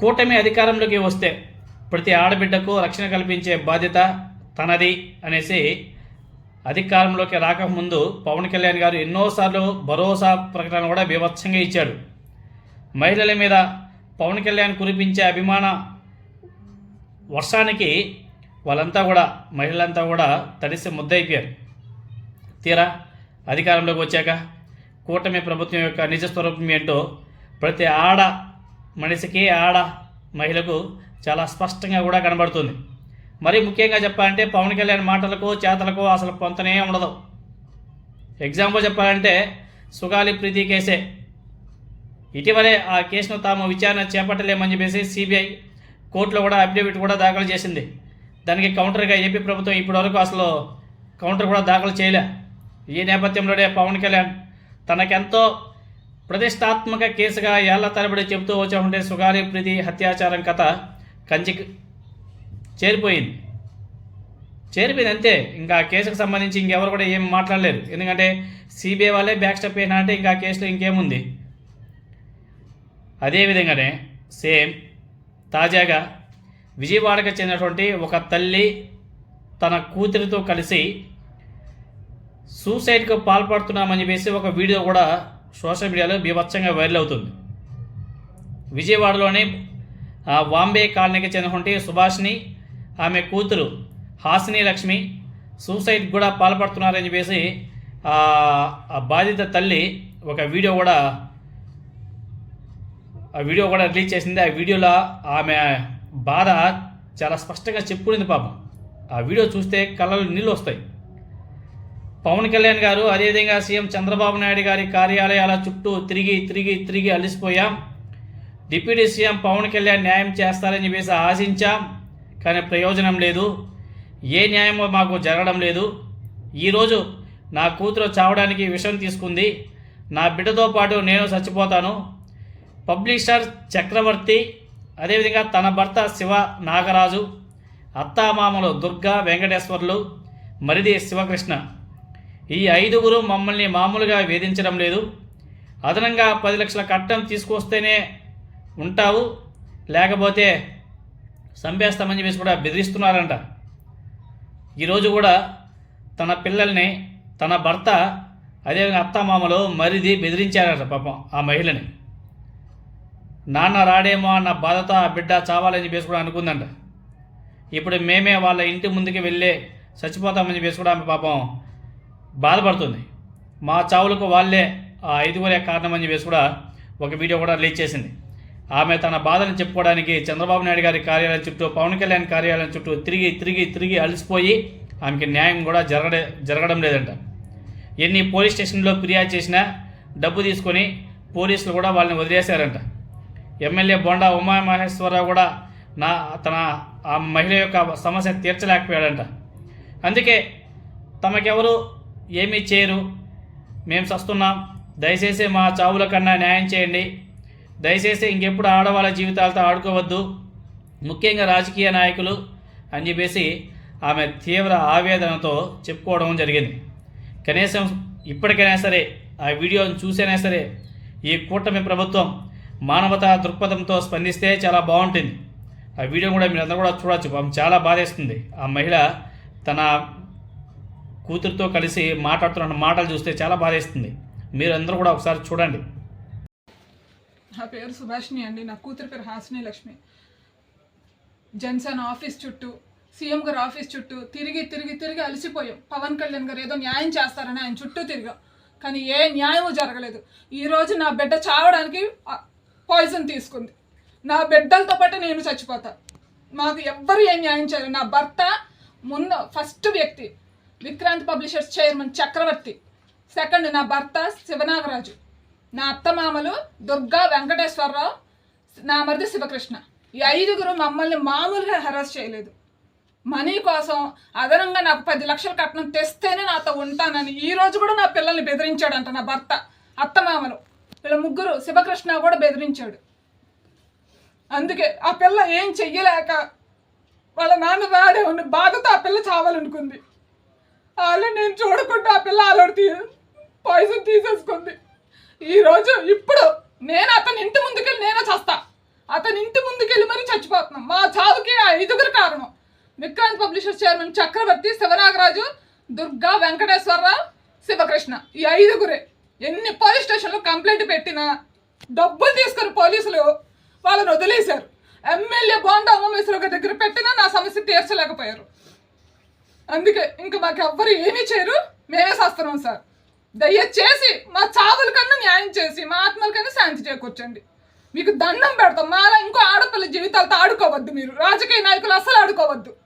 కూటమి అధికారంలోకి వస్తే ప్రతి ఆడబిడ్డకు రక్షణ కల్పించే బాధ్యత తనది అనేసి అధికారంలోకి రాకముందు పవన్ కళ్యాణ్ గారు ఎన్నోసార్లు భరోసా ప్రకటన కూడా బీభత్సంగా ఇచ్చాడు. మహిళల మీద పవన్ కళ్యాణ్ కురిపించే అభిమాన వర్షానికి వాళ్ళంతా కూడా మహిళలంతా కూడా తడిసి ముద్దయిపోయారు. తీరా అధికారంలోకి వచ్చాక కూటమి ప్రభుత్వం యొక్క నిజ స్వరూపం ఏంటో ప్రతి ఆడ మనిషికి ఆడ మహిళకు చాలా స్పష్టంగా కూడా కనబడుతుంది. మరి ముఖ్యంగా చెప్పాలంటే పవన్ కళ్యాణ్ మాటలకు చేతలకు అసలు పొంతనే ఉండదు. ఎగ్జాంపుల్ చెప్పాలంటే సుగాలి ప్రీతి కేసే. ఇటీవలే ఆ కేసును తాము విచారణ చేపట్టలేమని చెప్పేసి సిబిఐ కోర్టులో కూడా అఫిడవిట్ కూడా దాఖలు చేసింది. దానికి కౌంటర్గా ఏపీ ప్రభుత్వం ఇప్పటివరకు అసలు కౌంటర్ కూడా దాఖలు చేయలే. ఈ నేపథ్యంలోనే పవన్ కళ్యాణ్ తనకెంతో ప్రతిష్టాత్మక కేసుగా ఏళ్ళ తరబడి చెబుతూ వచ్చామంటే సుగారి ప్రీతి హత్యాచారం కథ కంచికి చేరిపోయింది. చేరిపోయింది అంతే ఇంకా ఆ కేసుకు సంబంధించి ఇంకెవరు కూడా ఏం మాట్లాడలేరు. ఎందుకంటే సిబిఐ వాళ్ళే బ్యాక్ స్టెప్ అయినా అంటే ఇంకా ఆ కేసులో ఇంకేముంది? అదేవిధంగానే సేమ్ తాజాగా విజయవాడకు చెందినటువంటి ఒక తల్లి తన కూతురితో కలిసి సూసైడ్కు పాల్పడుతున్నామని చెప్పేసి ఒక వీడియో కూడా సోషల్ మీడియాలో బీభత్సంగా వైరల్ అవుతుంది. విజయవాడలోని ఆ, వాంబే కాలనీకి చెందినటువంటి సుభాష్ని ఆమె కూతురు హాసిని లక్ష్మి సూసైడ్ కూడా పాల్పడుతున్నారని చెప్పేసి ఆ ఆ బాధిత తల్లి ఒక వీడియో కూడా ఆ వీడియో కూడా రిలీజ్ చేసింది. ఆ వీడియోలో ఆమె బాధ చాలా స్పష్టంగా చెప్పుకునింది పాపం. ఆ వీడియో చూస్తే కళ్ళలో నీళ్ళు వస్తాయి. పవన్ కళ్యాణ్ గారు అదేవిధంగా సీఎం చంద్రబాబు నాయుడు గారి కార్యాలయాల చుట్టూ తిరిగి తిరిగి తిరిగి అలసిపోయాం. డిప్యూటీ సీఎం పవన్ కళ్యాణ్ న్యాయం చేస్తారని చెప్పేసి ఆశించాం కానీ ప్రయోజనం లేదు. ఏ న్యాయమో మాకు జరగడం లేదు. ఈరోజు నా కూతురు చావడానికి విషం తీసుకుంది. నా బిడ్డతో పాటు నేను చచ్చిపోతాను. పబ్లిషర్ చక్రవర్తి అదేవిధంగా తన భర్త శివ నాగరాజు అత్తామామలు దుర్గా వెంకటేశ్వర్లు మరిది శివకృష్ణ. ఈ ఐదుగురు మమ్మల్ని మామూలుగా వేధించడం లేదు. అదనంగా పది లక్షల కట్టం తీసుకొస్తేనే ఉంటావు. లేకపోతే చంపేస్తామని చెప్పేసి కూడా బెదిరిస్తున్నారంట. ఈరోజు కూడా తన పిల్లల్ని తన భర్త అదేవిధంగా అత్తమామలు మరిది బెదిరించారట పాపం ఆ మహిళని. నాన్న రాడేమో అన్న బాధతో ఆ బిడ్డ చావాలని చెప్పేసి కూడా అనుకుందంట. ఇప్పుడు మేమే వాళ్ళ ఇంటి ముందుకి వెళ్ళే చచ్చిపోతామని చెప్పేసి కూడా ఆమె పాపం బాధపడుతుంది. మా చావులకు వాళ్ళే ఆ ఐదుగురే కారణమని చెప్పేసి కూడా ఒక వీడియో కూడా రిలీజ్ చేసింది. ఆమె తన బాధను చెప్పుకోవడానికి చంద్రబాబు నాయుడు గారి కార్యాలయం చుట్టూ పవన్ కళ్యాణ్ కార్యాలయం చుట్టూ తిరిగి తిరిగి తిరిగి అలసిపోయి ఆమెకి న్యాయం కూడా జరగడే జరగడం లేదంట. ఎన్ని పోలీస్ స్టేషన్లో ఫిర్యాదు చేసినా డబ్బు తీసుకొని పోలీసులు కూడా వాళ్ళని వదిలేశారంట. ఎమ్మెల్యే బొండా ఉమామహేశ్వరరావు కూడా నా తన ఆ మహిళ యొక్క సమస్య తీర్చలేకపోయాడంట. అందుకే తమకెవరు ఏమీ చేయరు మేము సస్తున్నాం. దయచేసి మా చావుల కన్నా న్యాయం చేయండి. దయచేసి ఇంకెప్పుడు ఆడవాళ్ళ జీవితాలతో ఆడుకోవద్దు. ముఖ్యంగా రాజకీయ నాయకులు అని చెప్పేసి ఆమె తీవ్ర ఆవేదనతో చెప్పుకోవడం జరిగింది. కనీసం ఇప్పటికైనా సరే ఆ వీడియోని చూసైనా సరే ఈ కూటమి ప్రభుత్వం మానవతా దృక్పథంతో స్పందిస్తే చాలా బాగుంటుంది. ఆ వీడియో కూడా మీరు అందరూ కూడా చూడొచ్చు. పాపం చాలా బాధేస్తుంది. ఆ మహిళ తన కూతురుతో కలిసి మాట్లాడుతున్న మాటలు చూస్తే చాలా బాధేస్తుంది. మీరు అందరూ కూడా ఒకసారి చూడండి. నా పేరు సుభాష్ని అండి. నా కూతురు పేరు హాసిని లక్ష్మి. జన్సన్ ఆఫీస్ చుట్టూ సీఎం గారు ఆఫీస్ చుట్టూ తిరిగి తిరిగి తిరిగి అలసిపోయాం. పవన్ కళ్యాణ్ గారు ఏదో న్యాయం చేస్తారని ఆయన చుట్టూ తిరిగాం. కానీ ఏ న్యాయం జరగలేదు. ఈరోజు నా బిడ్డ చావడానికి పాయిజన్ తీసుకుంది. నా బిడ్డలతో పాటు నేను చచ్చిపోతా. మాకు ఎవ్వరు ఏం న్యాయం చేయాలి నా భర్త ముందు ఫస్ట్ వ్యక్తి Vikrant publishers chairman Chakravarthi. Second నా భర్త శివనాగరాజు. నా అత్తమామలు దుర్గా వెంకటేశ్వరరావు నా మరిది శివకృష్ణ. ఈ ఐదుగురు మమ్మల్ని మామూలుగా హెరాస్ చేయలేదు. మనీ కోసం అదనంగా నాకు పది లక్షల కట్నం తెస్తేనే నాతో ఉంటానని ఈ రోజు కూడా నా పిల్లల్ని బెదిరించాడంట నా భర్త అత్తమామలు. వీళ్ళ ముగ్గురు శివకృష్ణ కూడా బెదిరించాడు. అందుకే ఆ పిల్ల ఏం చెయ్యలేక వాళ్ళ నాన్న రాడే ఉన్న బాధతో ఆ పిల్ల చావాలనుకుంది. వాళ్ళు నేను చూడకుండా ఆ పిల్ల ఆలోడి పాయిజన్ తీసేసుకుంది. ఈరోజు ఇప్పుడు నేను అతని ఇంటి ముందుకెళ్ళి నేనే చస్తా. అతని ఇంటి ముందుకెళ్ళి మరీ చచ్చిపోతున్నాం. మా చావుకి ఆ ఐదుగురు కారణం. Vikrant publishers chairman Chakravarthi Sivanagaraju Durga Venkateswararao Sivakrishna. ఈ ఐదుగురే ఎన్ని పోలీస్ స్టేషన్లో కంప్లైంట్ పెట్టినా డబ్బులు తీసుకుని పోలీసులు వాళ్ళని వదిలేశారు. ఎమ్మెల్యే బోండా ఉమామేశ్వర దగ్గర పెట్టినా నా సమస్య తీర్చలేకపోయారు. అందుకే ఇంకా మాకు ఎవ్వరు ఏమీ చేయరు. మేమే చేస్తున్నాం సార్. దయచేసి మా చావుల కన్నా న్యాయం చేసి మా ఆత్మల కన్నా శాంతి చేకూర్చండి. మీకు దండం పెడతాం. మాలా ఇంకో ఆడపిల్ల జీవితాలతో ఆడుకోవద్దు మీరు. రాజకీయ నాయకులు అస్సలు ఆడుకోవద్దు.